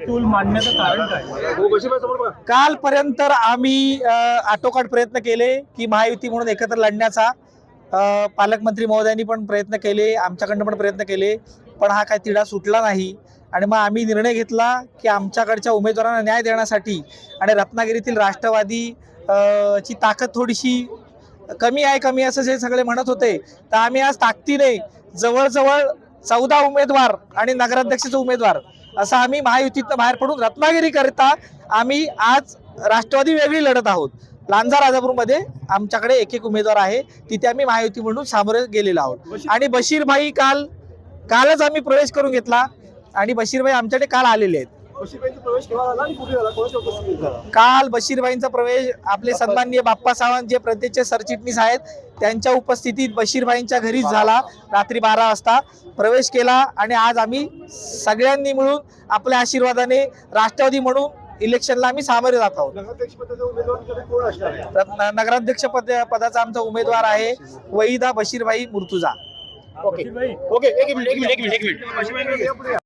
तूल मांडण्याचं कारण काय? कालपर्यंत आम्ही आटोकाट प्रयत्न केले की महायुती म्हणून एकत्र लढण्याचा. पालकमंत्री महोदयांनी पण प्रयत्न केले आमच्याकडनं पण प्रयत्न केले पण हा काय तिढा सुटला नाही. आणि मग आम्ही निर्णय घेतला की आमच्याकडच्या उमेदवारांना न्याय देण्यासाठी आणि रत्नागिरीतील राष्ट्रवादी ची ताकद थोडीशी कमी आहे कमी असं जे सगळे म्हणत होते तर आम्ही आज ताकदीने जवळजवळ चौदा उमेदवार आणि नगराध्यक्षाचे उमेदवार असं आम्ही महायुतीतनं बाहेर पडून रत्नागिरीकरिता आम्ही आज राष्ट्रवादी वेगळी लढत आहोत. लांजा राजापूरमध्ये आमच्याकडे एक एक उमेदवार आहे. तिथे आम्ही महायुती म्हणून सामोरे गेलेलो आहोत. आणि बशीरभाई काल कालच आम्ही प्रवेश करून घेतला. आणि बशीरभाई आमच्याकडे काल आलेले आहेत. काल बशीरबाईंचा प्रवेश आपले सन्माननीय बाप्पा सावंत जे प्रदेशचे सरचिटणीस आहेत त्यांच्या उपस्थितीत बशीरबाईंच्या घरीच झाला. रात्री बारा वाजता प्रवेश केला आणि आज आम्ही सगळ्यांनी मिळून आपल्या आशीर्वादाने राष्ट्रवादी म्हणून इलेक्शनला आम्ही सामोरे जात आहोत. नगराध्यक्ष पद पदाचा आमचा उमेदवार आहे वहिदा बशीरबाई मुर्तुजा. ओके ओके एक मिनिट एक मिनिट एक मिनिट एक मिनिट.